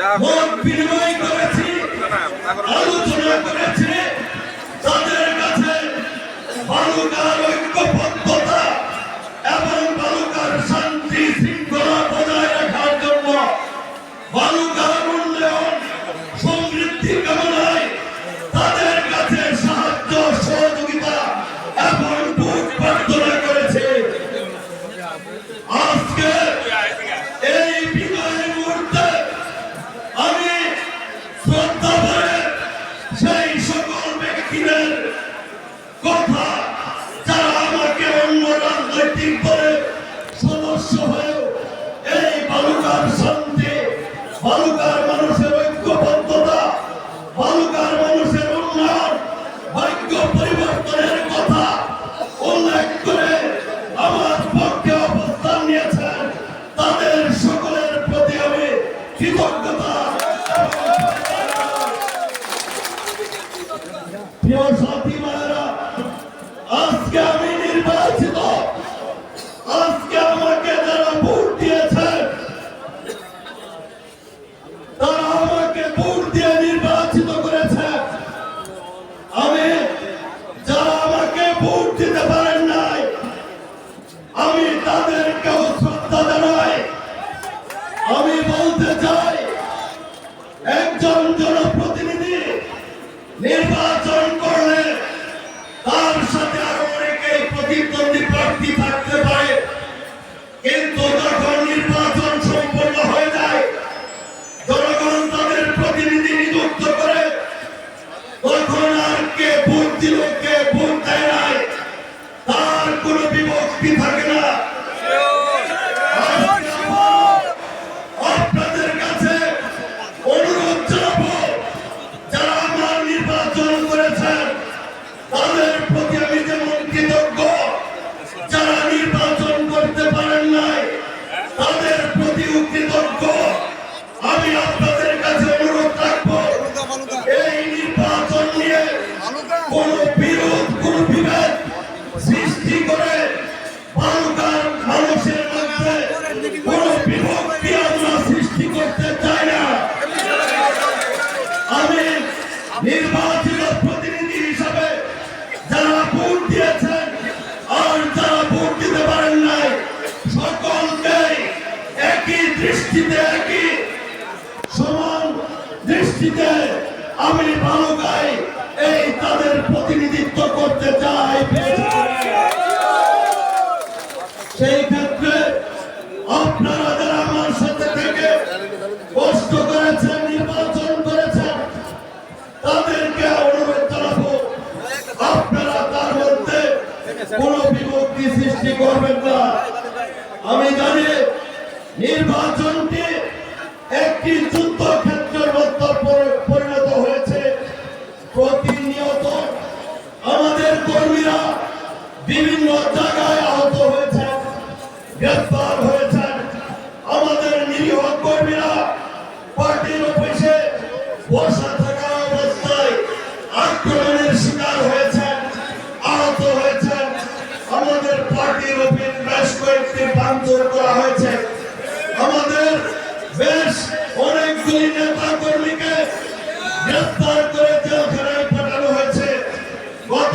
Mon filmoj দরবারে সেই সকল ব্যক্তিদের কথা যারা আমাকে অন্য রাজনৈতিক দলের সদস্য হয়েও এই বালুকার শান্তি, বালুকার মানুষের Gummy! people are gonna দৃষ্টিতে একই সমান, দৃষ্টিতে আমি বালকায় এই তাদের প্রতিনিধিত্ব করতে চাই। সেই ক্ষেত্রে আপনারা যারা আমার সাথে থেকে কষ্ট করেছেন, নির্বাচন করেছেন, তাদেরকে অনুরোধ জানাব, আপনারা তার মধ্যে কোন বিভক্তি সৃষ্টি করবেন না। আমি জানি নির্বাচনকে একটি যুদ্ধক্ষেত্রের মতো পরিণত হয়েছে। প্রতিনিয়ত আমাদের কর্মীরা বিভিন্ন জায়গায় আহত হয়েছে গ্রেফতার হয়েছে আমাদের নিরীহ কর্মীরা পার্টির অফিসে বসা থাকা অবস্থায় আক্রমণের শিকার হয়েছে আহত হয়েছে আমাদের পার্টির অফিস বেশ কয়েকটি বান্ধব করা হয়েছে। আমাদের বেশ অনেকগুলি নেতা কর্মীকে গ্রেফতার করে জেলখানায় পাঠানো হয়েছে। গত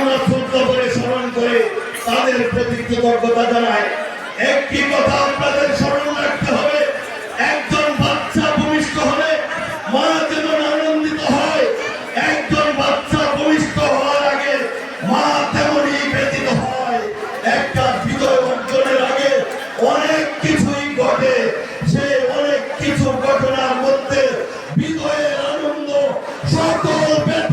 আমরা শ্রদ্ধ করে স্মরণ করে তাদের প্রতি কৃতজ্ঞতা জানাই একটি কথা আপনাদের স্মরণ